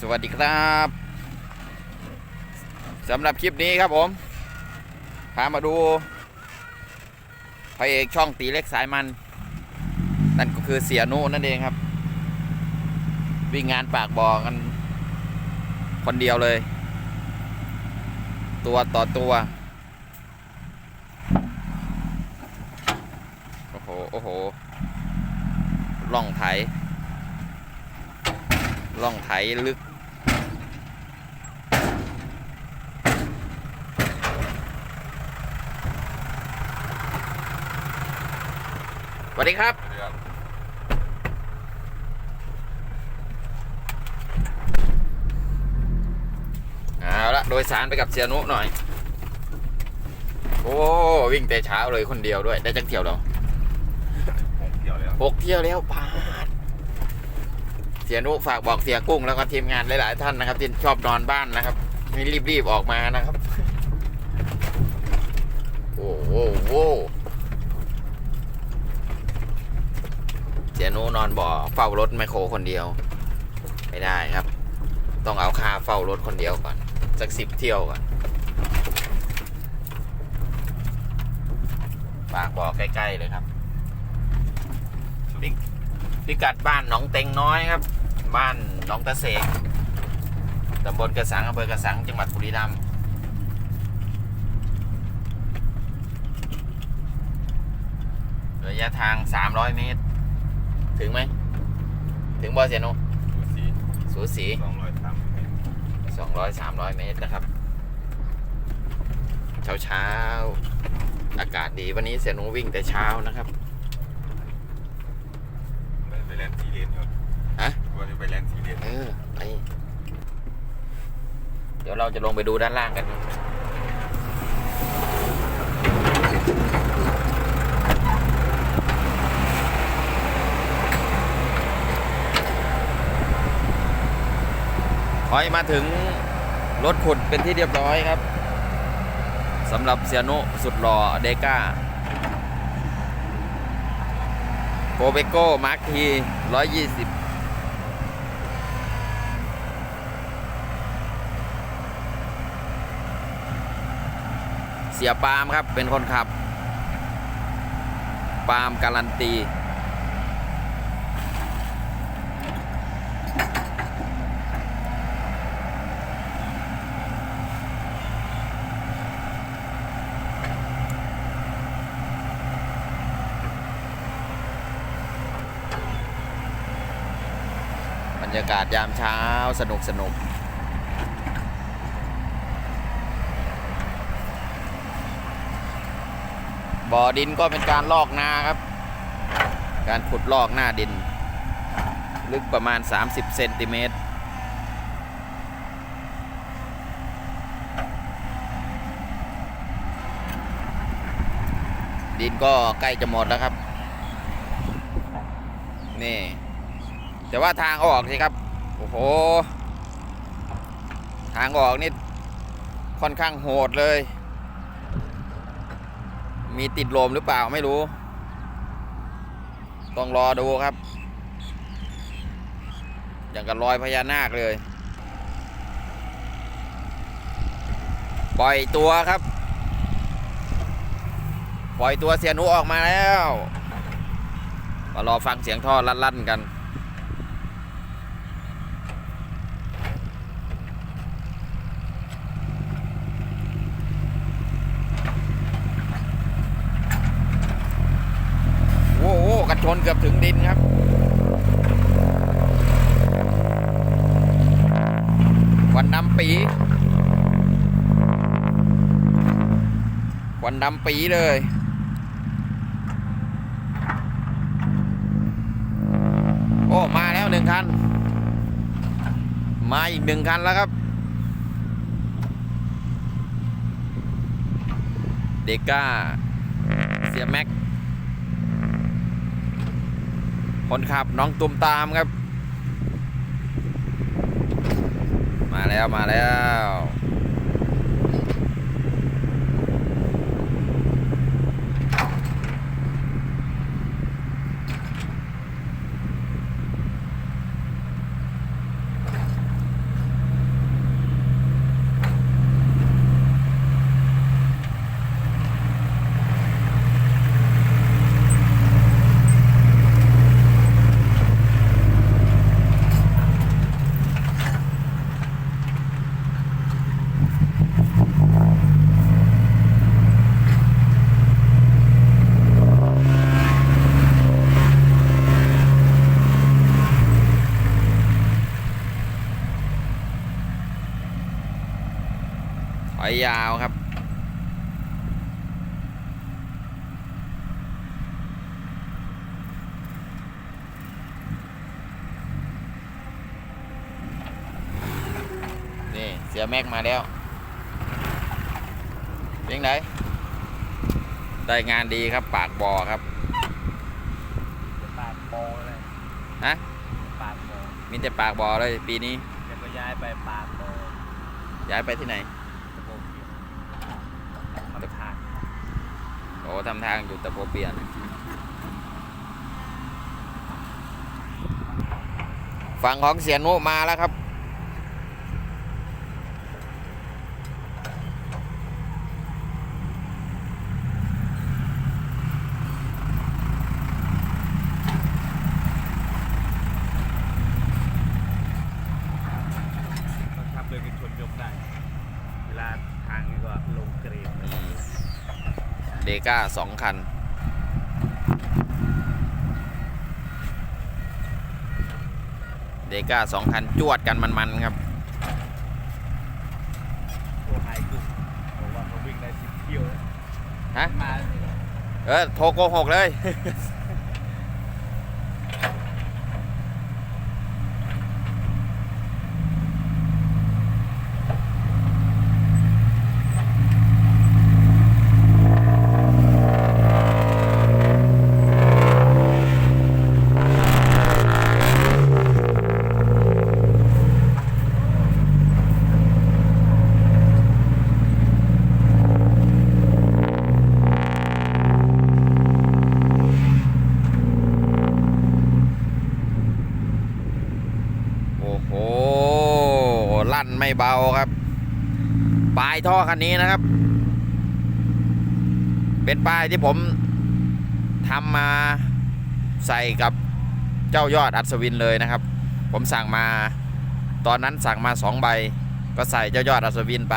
สวัสดีครับสำหรับคลิปนี้ครับผมพามาดูพระเอกช่องตีเล็กสายมัน นั่นก็คือเสียนุนั่นเองครับ วิ่งงานปากบ่อกัน คนเดียวเลย ตัวต่อตัวโอ้โหโอ้โหล่องไถล่องไถลึก วัสดีครับ เอาละโดยสารไปกับเสียนุหน่อย โอ้วิ่งแต่เช้าเลยคนเดียวด้วย ได้จังเที่ยวแล้วผมเกี่ยวแล้วหกเที่ยวแล้วปาดเสียนุฝากบอกเสียกุ้งแล้วก็ทีมงานหลาย ๆ ท่านนะครับที่ชอบนอนบ้านนะครับให้รีบ ๆ ออกมานะครับ โอ้โหโอ้เสี ยนุนอนบ่อเฝ้ารถไมคโครคนเดียว ไม่ได้ครับ ต้องเอาค่าเฝ้ารถคนเดียวก่อน สักสิบเที่ยวก่อนฝากบ่อใกล้ ๆ เลยครับพิกัดบ้านหนองเต็งน้อยครับ บ้านหนองตะเสกตำบลกระสังอำเภอกระสังจังหวัดบุรีรัมย์ระยะทาง 300 เมตร ถึงไหม ถึงบ่อเสียโนดูสีสูสีสองร้อยสาม200 300เมตรนะครับ เช้าเช้าๆอากาศดีวันนี้เสียโนวิ่งแต่เช้านะครับไปแลนด์สีเลนอยู่ฮะว่าจะไปแลนด์สีเลนเออไปเดี๋ยวเราจะลงไปดูด้านล่างกัน ถอยมาถึงรถขุดเป็นที่เรียบร้อยครับสำหรับเซียโนสุดหล่อเดก้าโกเบโก้มาร์คที120เสียปาล์มครับเป็นคนขับ ปาล์มการันตี รรยากาศยามเช้าสนุกสนุกบ่อดินก็เป็นการลอกนาครับ การขุดลอกหน้าดิน ลึกประมาณ 30เซนติเมตรดินก็ใกล้จะหมดแล้วครับ นี่ แต่ว่าทางออกสิครับ โอ้โห ทางออกนี่ค่อนข้างโหดเลย มีติดลมหรือเปล่าไม่รู้ ต้องรอดูครับ อย่างกับรอยพญานาคเลย ปล่อยตัวครับ ปล่อยตัวเสียนูออกมาแล้ว มารอฟังเสียงท่อลั่นๆกัน โอ้โหกั นชนเกือบถึงดินครับควันดำปีควันดำปีเลยโอ้มาแล้วหนึ่งคัน มาอีกหนึ่งคันแล้วครับ เดก้า เสียแม็ก คนขับน้องตุมตามครับ มาแล้วมาแล้ว ยาวครับ นี่ เสียแม็กมาแล้วเป็นไงได้งานดีครับ ปากบอครับปากโปเลยฮะปากโปมีแต่ปากบอเลยปีนี้จะก็ย้ายไปปากโปย้ายไปที่ไหน ตะโบเกียทำทาง โอ้ทำทางอยู่แต่พอเปลี่ยน ฝั่งของเสียนุมาแล้วครับ ก็ขับเลยกันชนยกได้ เวลาทางนี่ก็ลงเกรดเลย เดก้าสองคัน เดก้าสองคัน จวดกันมัน ๆ ครับตัวไฮกุ้งบอกว่าเขาวิ่งได้สิบเที่ยวแล้วฮะ มา เออ โทรโกหกเลย โอ้โห ลั่นไม่เบาครับ ปลาย ท่อคันนี้นะครับ เป็นป้ายที่ผมทำมาใส่กับเจ้ายอดอัศวินเลยนะครับ ผมสั่งมาตอนนั้นสั่งมาสองใบ ก็ใส่เจ้ายอดอัศวินไป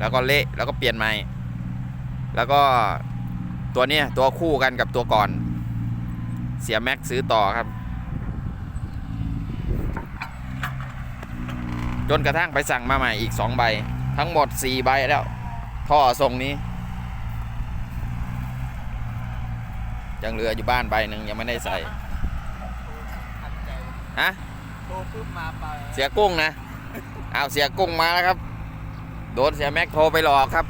แล้วก็เละแล้วก็เปลี่ยนใหม่ แล้วก็ตัวนี้ตัวคู่กันกับตัวก่อน เสียแม็กซื้อต่อครับ จนกระทั่งไปสั่งมาใหม่อีก2ใบ ทั้งหมด 4 ใบแล้ว ท่อทรงนี้ ยังเหลืออยู่บ้านใบหนึ่งยังไม่ได้ใส่ฮะเสียกุ้งนะเอาเสียกุ้งมาแล้วครับ โดนเสียแม็กโทรไปหลอกครับ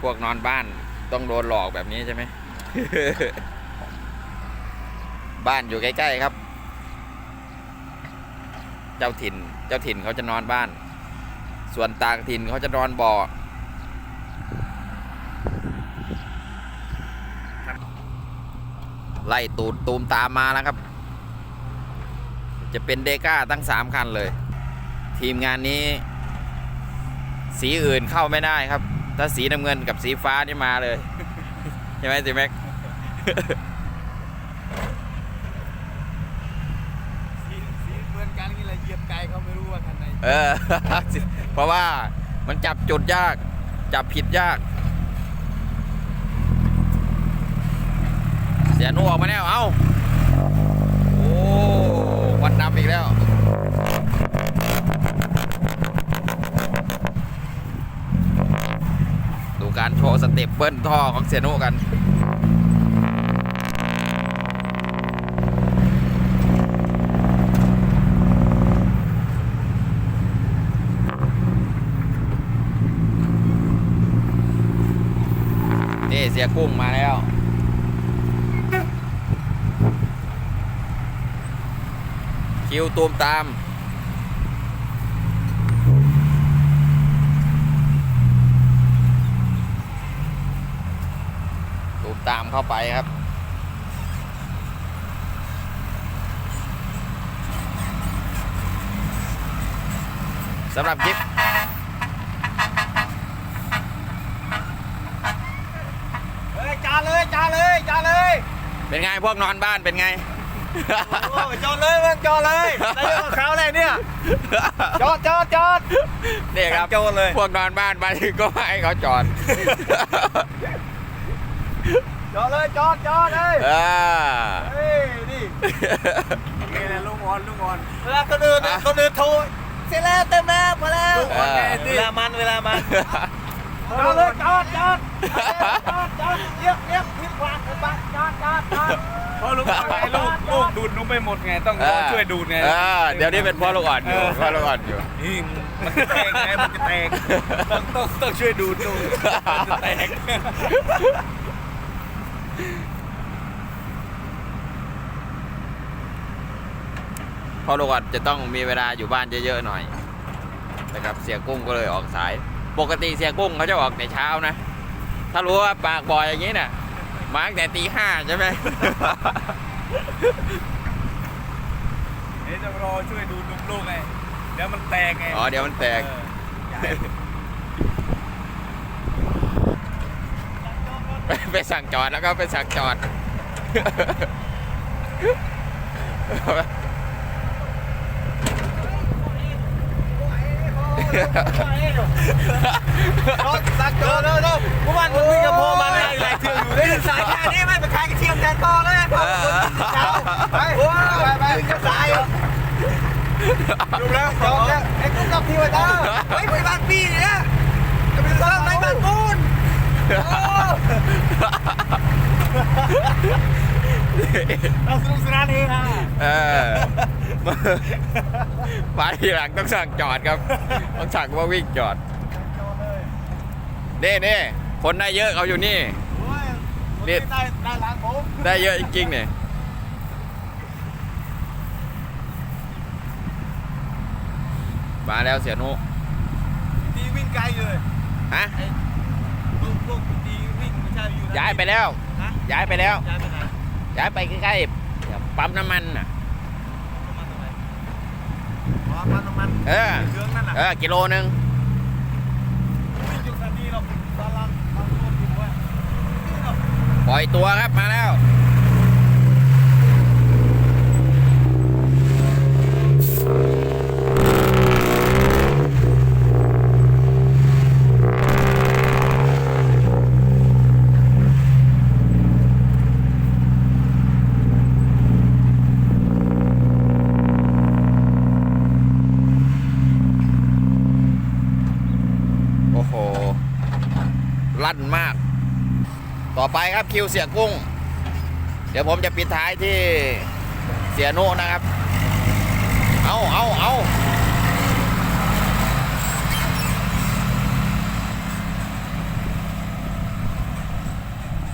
พวกนอนบ้านต้องโดนหลอกแบบนี้ใช่ไหม บ้านอยู่ใกล้ ๆ ครับ เจ้าถิ่น เจ้าถิ่นเขาจะนอนบ้าน ส่วนต่างถิ่นเขาจะนอนบ่อไล่ตูดตูมตามมาแล้วครับ จะเป็นเดก้าตั้งสามคันเลย ทีมงานนี้ สีอื่นเข้าไม่ได้ครับ ถ้าสีน้ำเงินกับสีฟ้านี่มาเลย ใช่ไหมสิแม็ก สีสีเหมือนกันนี่แหละเหยียบไกลเขาไม่รู้ว่าคันไหน เออ เพราะว่ามันจับจุดยาก จับผิดยาก เสียนูออกมาแล้ว เอ้า โอ้วันนับอีกแล้ว ดูการโชว์สเต็ปเบิ้ลท่อของเสียนูกัน นี่เสียกุ้งมาแล้ว คิวตูมตามตูมตามเข้าไปครับสำหรับคลิป เฮ้ยจาเลยจาเลยจาเลย เป็นไงพวกนอนบ้านเป็นไงโอ้ยจอดเลยมึงจอดเลยได้ยกกับเขาเลยเนี่ยจอดจอดจอดนี่ครับโจรเลย พวกนอนบ้านมาถึงก็ให้เขาจอดจอดเลยจอดจอดเลยเออเฮ้ยนี่นี่แหละลุงโออ่อนลูกอ่อนเวลาคนอื่นคนอื่นโทรเสร็จแล้วเต็มแล้วมาแล้วเออเวลามันเวลามัน จอดเลยจอดจอดจอดจอดเรียกเรียกพิมพ์วางไปบ้านจอดจอดจอดเพราะลูกไงลูกลูกดูดนุ่มไปหมดไงต้องรอช่วยดูดไงเออเดี๋ยวนี้เป็นพ่อลูกอ่อนอยู่เออพ่อลูกอ่อนอยู่นี่มันจะแตกไงมันจะแตกต้องต้องต้องช่วยดูดดูมันจะแตกพ่อลูกอ่อนจะต้องมีเวลาอยู่บ้านเยอะๆหน่อยนะครับเสียกุ้งก็เลยออกสาย ปกติเสียกุ้งเขาจะออกแต่เช้านะ ถ้ารู้ว่าปากบ่อยอย่างนี้เนี่ยมาตั้งแต่ตีห้าใช่ไหมเดี๋ยวจะรอช่วยดูดนุ่มลูกไงเดี๋ยวมันแตกไงอ๋อเดี๋ยวมันแตกเออไปไปสั่งจอดแล้วก็ไปสั่งจอด รถสักเจอแล้วเนาะเมื่อวานมึงวิ่งกับพ่อมาเลยหลายเที่ยวอยู่เลยสายแค่นี้ไม่ไปขายกระเทียมแทนพ่อเลยพ่อไปไปไปจะสายดูแล้วจบแล้วไอ้กุ๊กกับที่ไว้ตาไอ้ไปบ้านพี่เนี่ยจะไปเซิร์ฟในบ้านปูน เราสนุกสนานเองอะเออมาทีหลังต้องสั่งจอดครับ ต้องสั่งว่าวิ่งจอดนี่นี่คนได้เยอะเขาอยู่นี่ นี่ได้ได้ล้างผมได้เยอะจริงๆเนี่ยมาแล้วเสียนุดีวิ่งไกลเลยฮะพวกพวกดีวิ่งไม่ใช่อยู่ย้ายไปแล้วฮะย้ายไปแล้วย้ายไปไหน ย้ายไปใกล้ๆปั๊มน้ำมันน่ะประมาณเท่าไหร่อ๋อมันน้ำมันเออเครื่องนั่นน่ะเออกิโลหนึ่งวิ่งอยู่นาทีเราตอนลังตอนรวมอยู่ว่านี่เราปล่อยตัวครับมาแล้ว โอ้โห ลั่นมาก ต่อไป คิวเสียกุ้ง เดี๋ยวผมจะปิดท้ายที่เสียโนนะครับ เอาเอาเอา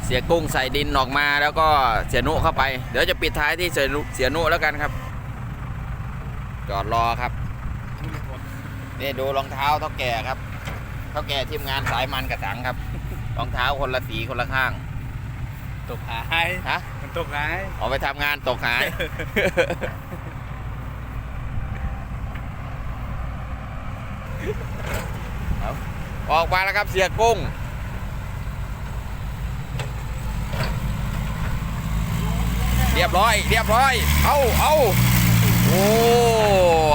เสียกุ้งใส่ดินออกมาแล้วก็เสียนุเข้าไป เดี๋ยวจะปิดท้ายที่เสียนุเสียนุแล้วกันครับ จอดรอครับ นี่ดูรองเท้าเท่าแก่ครับเท่าแก่ทีมงานสายมันกระสังครับ รองเท้าคนละสีคนละข้าง ตกหายฮะมันตกหายออกไปทำงานตกหายเอาออกมาแล้วครับเสียกุ้ง เรียบร้อย เรียบร้อย เอาเอาโอ้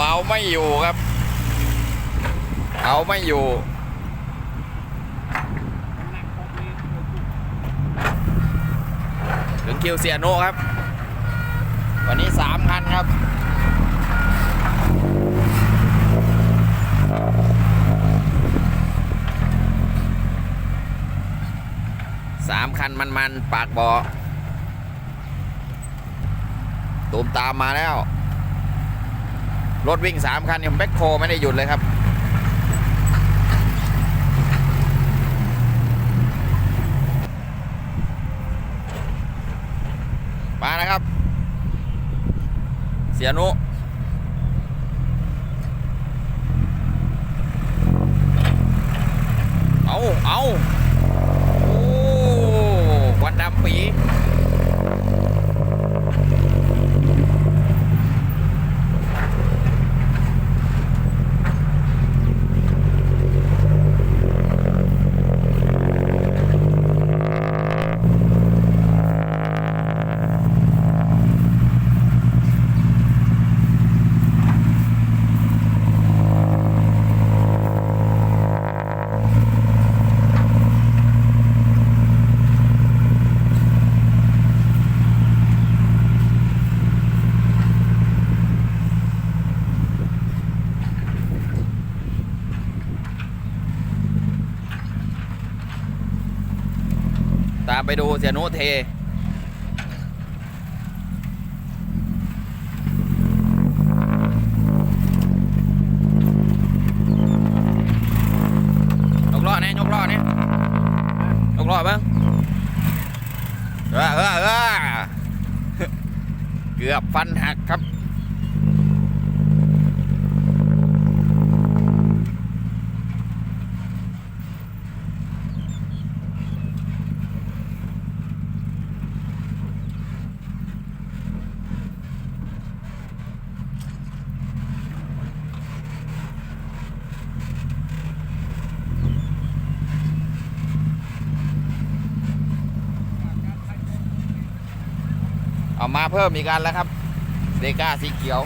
เอาไม่อยู่ครับ เอาไม่อยู่ ถึง คิวเสียโนครับ วันนี้สามคันครับสามคันมันๆ ปากบอตูมตามมาแล้ว รถวิ่งสามคันยังแบ็คโคไม่ได้หยุดเลยครับ มานะครับ เสียนุเอาเอาโอ้ควันดำปี นุเท ยกล้อเนี่ยยกล้อเนี่ยยกล้อบ้างเออเออเออเกือบฟันหักครับ มาเพิ่มอีกอันแล้วครับเดก้าสีเขียว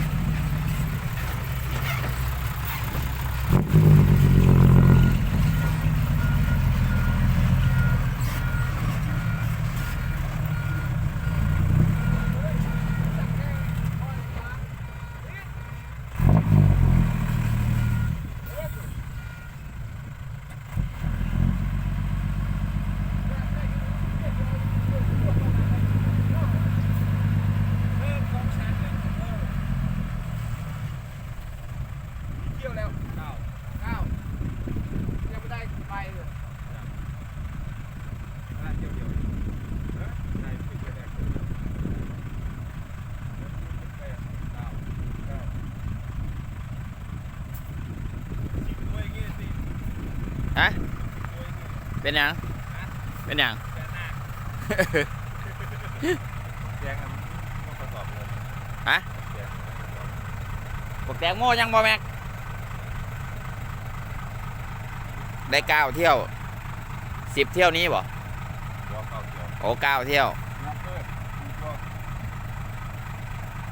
เที่ยวแล้วเก้าเก้ายังไม่ได้ไปเลย เที่ยวเดียวเออได้ไปเที่ยวแรกเที่ยวเดียวแปดเก้าเก้า ฮะ เป็นหยัง เป็นหยังแจ้งกันต้องทดสอบเลยฮะแจ้งบอกแตงโมยังบ่แม็ก ได้เก้าเที่ยวสิบเที่ยวนี้บ่ว่าเก้าเที่ยวโอ้เก้าเที่ยวนับเพิ่มคุณก็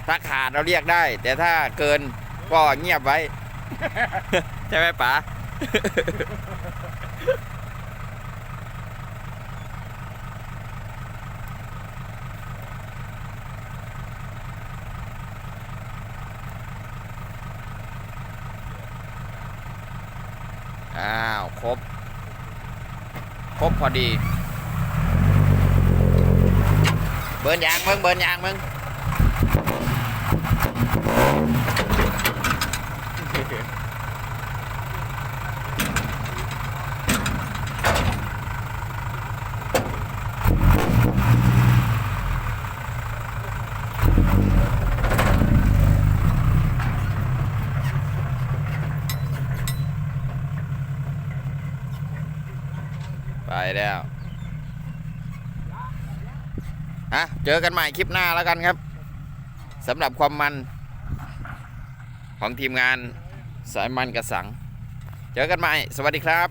ถ้าขาดเราเรียกได้ แต่ถ้าเกินก็เงียบไว้ ใช่ไหมป๋า อ้าว ครบ คร บพอดี เบิร์นยางมึงเบิร์นยางมึงไปแล้วฮะ เจอกันใหม่คลิปหน้าแล้วกันครับสำหรับความมันของทีมงานสายมันกระสัง เจอกันใหม่ สวัสดีครับ